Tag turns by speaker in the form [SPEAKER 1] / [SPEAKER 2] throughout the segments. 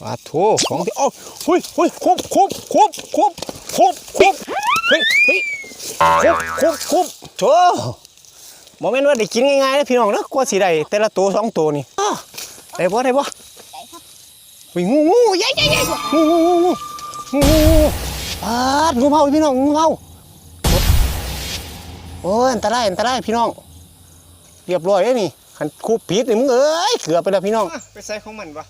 [SPEAKER 1] ปลาโถของที่โอ้าเฮ้ยเฮ้ยคุบคุบคุบคุบคุบคุบเฮ้ยเฮ้ยคุบคุบคุบโถโมเมนต์ว่าได้กินง่ายๆนะพี่น้องนะกว่าสิได้แต่ละตัวสองตัวนี่อ้อได้บ่ได้บ่เฮ้ยงูงูใหญ่ใหญ่ใหญ่งูงูงูงูงูปาดงูเผาพี่น้องงูเผาโอ้ยอันตรายอันตรายพี่น้องเรียบร้อยแล้วนี่ขันคูปิดนี่มึงเอ้ยเกือบไปแล้วพี่น้องไปใส่ของมันปะ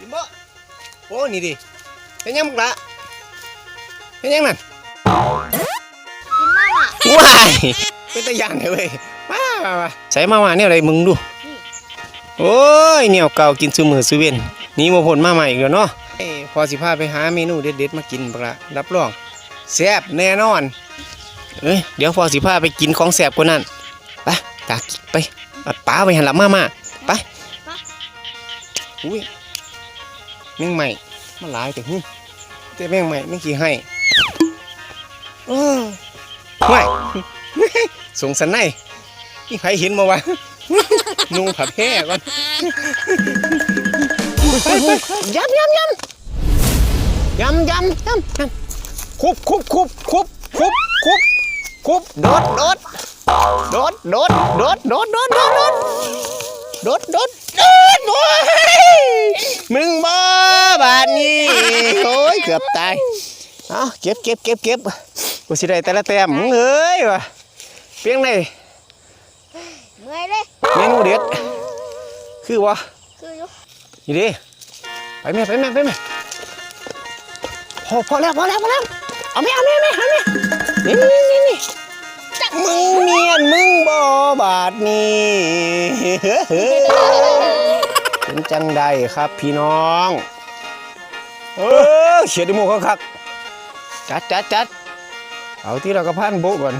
[SPEAKER 1] ดิมบ่โอ้นี่ดิเป็นยังมึงละเป็นยังนั่น
[SPEAKER 2] กินมากอะ
[SPEAKER 1] ว้ายเป็นตะยานเลยเว้ยมามามาใส่มามาเนี่ยอะไรมึงดู โอ้ยเนี่ยเก่ากินซูมือซูเวนนี่มาผลมาใหม่อีกแล้วเนาะเอ้ยพอสิพาไปหาเมนูเด็ดๆมากินปะละรับรองแซ่บแน่นอนเอ้ยเดี๋ยวพอสิพาไปกินของแซ่บกว่านั้นไปตาไปเอาป้าไปหันหลังมามาไปอุ้ย แมงใหม่มาหลายแต่หึแต่แมงใหม่ไม่กี่ให้เออไม่สงสันในนี่ใครเห็นมาวะนุ่งผับแห่ก่อนไปไปยำยำยำยำยำยำคุบคุบคุบคุบคุบคุบคุบโดดโดดโดดโดดโดดโดดโดดโดดโดดโดดโดดโดดโอ้ยมึงบ้าบาดนี้ โอ้ยเกือบตายเอาเก็บเก็บเก็บเก็บกูสิได้แต่ละแต้มมึงเอ้ยวะเพียงไหน
[SPEAKER 2] เมื่อยเลย
[SPEAKER 1] เมนูเด็ดคือวะ
[SPEAKER 2] คืออยู่
[SPEAKER 1] นี่ดิไปแม่ไปแม่ไปแม่พอพอแล้วพอแล้วพอแล้วเอาแม่เอาแม่แม่เอาแม่นี่นี่นี่นี่จักมึงเมียนมึงบ่บาดนี่เป็นจังใดครับพี่น้อง เออเฉียดดิโมกคักๆจัดจัดจัดเอาที่เรากระพันโบะก่อน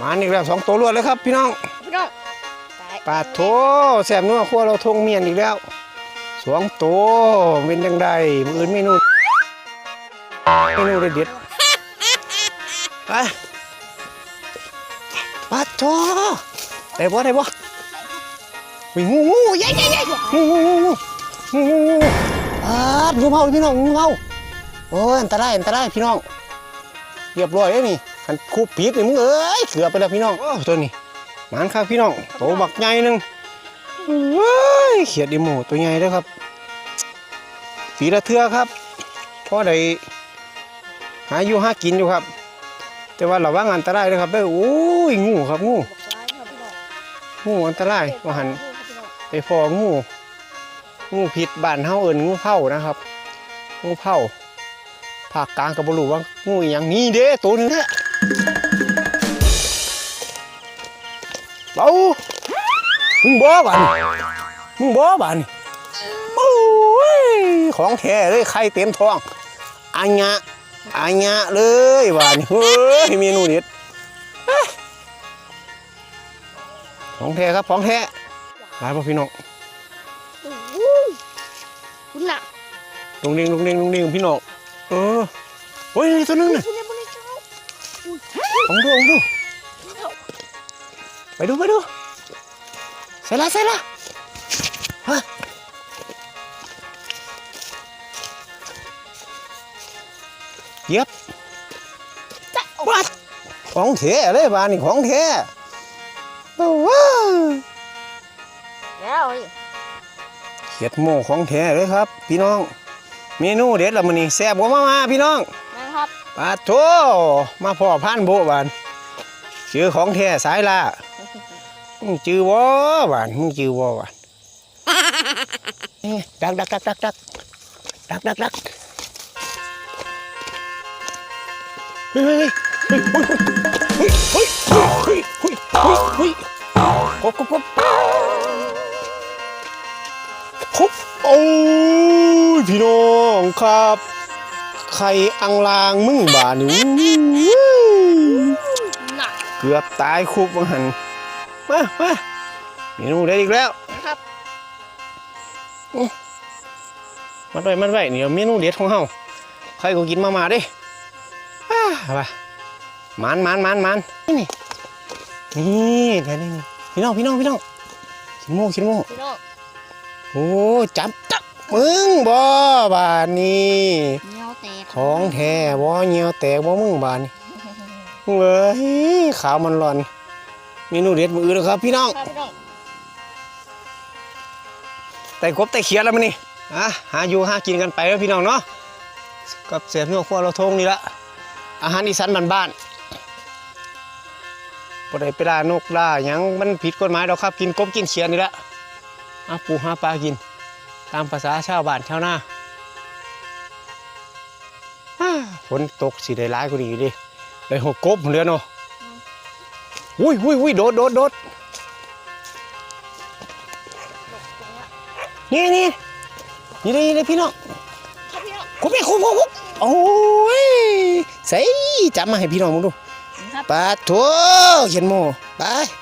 [SPEAKER 1] มาอีกแล้วสองตัวรวดเลยครับ พี่น้อง
[SPEAKER 2] พี่น้องตาย
[SPEAKER 1] ปาดโถแสบนัวขั้วเราทงเมียนอีกแล้วสวงโตเป็นจังใดมืออื่นเมนูเมนูเด็ดๆไปปาดโถได้บ่ได้บ่วิ่งงูงูใหญ่ใหญ่ใหญ่งูงูงูงูงู งูงูปาดงูเผาพี่น้องงูเผาโอ้ยอันตรายอันตรายพี่น้องเรียบร้อยแล้วนี่คันคูปิดนี่มึงเอ้ยเกือบไปแล้วพี่น้องโอ้ตัวนี้มันครับพี่น้องโตบักใหญ่หนึงเว้ยเขียดดิโมตัวใหญ่เลยครับ สีละเทือครับเพราะได้หาอยู่หากินอยู่ครับ แต่ว่าระวังอันตรายเลยครับเด้อโอ้ยงูครับงู
[SPEAKER 2] บอกร้ายครับพี่น้อง
[SPEAKER 1] งูอันตรายว่าหัน
[SPEAKER 2] ครับพี่น้อง
[SPEAKER 1] ไปฟองู งูผิดบ้านเฮาเอิ้นงูเผานะครับ งูเผาภาคกลางก็บ่รู้ว่างูอย่างนี้เด้ตัวหนึงแท้เบามึงบ่บ้านมึงบ่บ้านโอ้ยของแท้เลยไข่เต็มท้องอัญญะอัญญะเลยบ้านเฮ้ยเมนูเด็ดของแท้ครับของแท้หลายพ่อพี่น้อง
[SPEAKER 2] คุณน่ะ
[SPEAKER 1] ลงเด้งลงเด้งลงเด้งพี่น้องเออโอ้ยนี่ตัวนึงน่ะ
[SPEAKER 2] คุณเนี่ยคุณเนี่ย
[SPEAKER 1] ลองดูลองดูไปดูไปดูใส่ละใส่ละฮะเย็บวัดของแท้เลยบ้านนี่ของแท้โอ้ว้าว
[SPEAKER 2] แล้วนี่
[SPEAKER 1] เขียดโม่ของแท้เลยครับ พี่น้อง เมนูเด็ดละมันนี่แซ่บกว่ามามาพี่น้อง
[SPEAKER 2] นะครับ
[SPEAKER 1] ปาโถมาพ่อพันโบบานเจอของแท้สายล่ามึงจือวบานมึงจือวบานเอ๊ะดักดักดักดักดักดักดักดักเฮ้ยเฮ้ยเฮ้ยเฮ้ยเฮ้ยเฮ้ยเฮ้ยเฮ้ยเฮ้ยกบกบกบ ครบโอ้ยพี่น้องครับ ไข่อังลางมึงบานี่อู้
[SPEAKER 2] น่ะ
[SPEAKER 1] เกือบตายคุบวังหันมามาเมนูได้อีกแล้ว
[SPEAKER 2] นะครับ
[SPEAKER 1] มันไว้มันไว้เดี๋ยวเมนูเด็ดของเฮาใครก็กินมามาเดิอ่าไปมันมันมันมันนี่นี่นี่เดี๋ยวนี่นี่พี่น้องพี่น้องพี่น้องขินโม่ขินโม่
[SPEAKER 2] พี่น้อง
[SPEAKER 1] โอ้จับมึงบ่บานนี้
[SPEAKER 2] เงี้ยวแตก
[SPEAKER 1] ของแท้บ่เหี่ยวแตกบ่มึงบานนี้เว้ยขาวมันร้อนเมนูเด็ดมื้ออื่นแล้วครับพี่น้อง
[SPEAKER 2] ครับพี่น้อง
[SPEAKER 1] แต่กบแต่เขียดแล้วมันนี่อะหาอยู่หากินกันไปแล้วพี่น้องเนาะกับเสียบเนื้อขั้วเราทงนี่ละอาหารอีสานบ้านๆบ่ได้ไปล่านกล่าหยังมันผิดกฎหมายดอกครับ กินกบกินเขียดนี่ละ อาปูหาปลากิน ตามภาษาชาวบ้านชาวนาอ้าฝนตกสิได้ร้ายกว่านี้อยู่ดิได้หกกบเหลือเนาะอุ้ยอุ้ยอุ้ยโดดโดดโดด
[SPEAKER 2] ตรงเนี้ย
[SPEAKER 1] นี่นี่นี่เลยนี่เลยพี่น้อง
[SPEAKER 2] ครับพี่น้อง
[SPEAKER 1] คุบไปคุบคุบคุบโอ้ยใส่จับมาให้พี่น้องมึงดู
[SPEAKER 2] ครับ
[SPEAKER 1] ปลาโถเขียนโมไปโ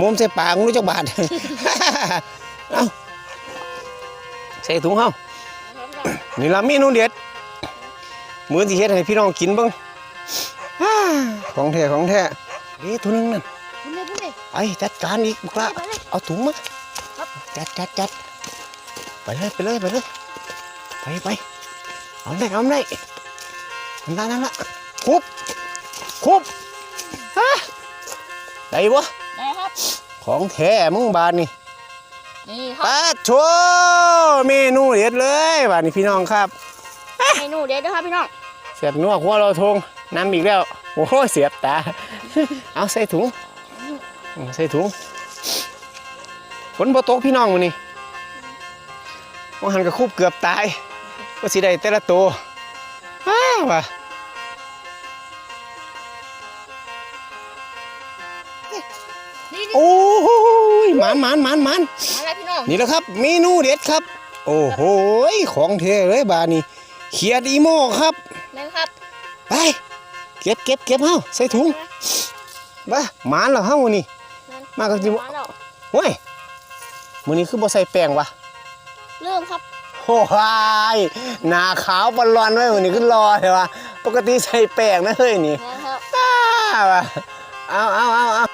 [SPEAKER 1] มมใส่ปากมึงรู้จักบาท เอาใส่ถุงเฮา
[SPEAKER 2] ครับพี่น้อง
[SPEAKER 1] นี่ละเมนูเด็ดมื้อที่เฮ็ดให้พี่น้องกินเบิ่งอ่าของแท้ของแท้เอ๊ะตัวหนึงนั่น
[SPEAKER 2] พุ่นเลยพุ่นเลย
[SPEAKER 1] ไปจัดการอีกบุกละ
[SPEAKER 2] ไปเลย
[SPEAKER 1] เอาถุงมา
[SPEAKER 2] ครับ
[SPEAKER 1] จัดจัดจัดไปเลยไปเลยไปเลยไปไปเอาได้เอาได้นั่นละนั่นละคุบคุบฮะได้บ่
[SPEAKER 2] ได้ครับ
[SPEAKER 1] ของแท้มึงบานนี่
[SPEAKER 2] นี่ครับ
[SPEAKER 1] ปาดโชเมนูเด็ดเลยบานนี่พี่น้องครับ
[SPEAKER 2] เมนูเด็ดด้วยครับพี่น้อง
[SPEAKER 1] เสียบนัวหัวเราทงน้ำอีกแล้วโอ้โหเสียบตา เอาใส่ถุงอืมใส่ถุงฝนบ่ตกพี่น้องวันนี้ว่าหันกับคูบเกือบตายว่าสิได้แต่ละตัวอ้าวว่ะ
[SPEAKER 2] นี่นี่
[SPEAKER 1] โอ้ย หมานหมานหมานหมาน
[SPEAKER 2] มาเลยพี่น้อง
[SPEAKER 1] นี่แหละครับเมนูเด็ดครับ โอ้โหของเทเลยบาดนี้เขียดอีโม่ครับ
[SPEAKER 2] แม่นครับ
[SPEAKER 1] ไปเก็บเก็บเก็บเฮาใส่ถุงบ้าหมานเหรอเฮานี่มากับจิม
[SPEAKER 2] มาแล้ว
[SPEAKER 1] เฮ้ยมื้อนี้คือบ่ใส่แป้งวะ
[SPEAKER 2] เริ่มครับ
[SPEAKER 1] โอ้ยหน้าขาวบอลลอนไว้มื้อนี้คือรอเลยวะปกติใส่แป้งนะเฮ้ยนี่
[SPEAKER 2] แม่นครับ
[SPEAKER 1] อ้าวะเอาเอาเอาเอา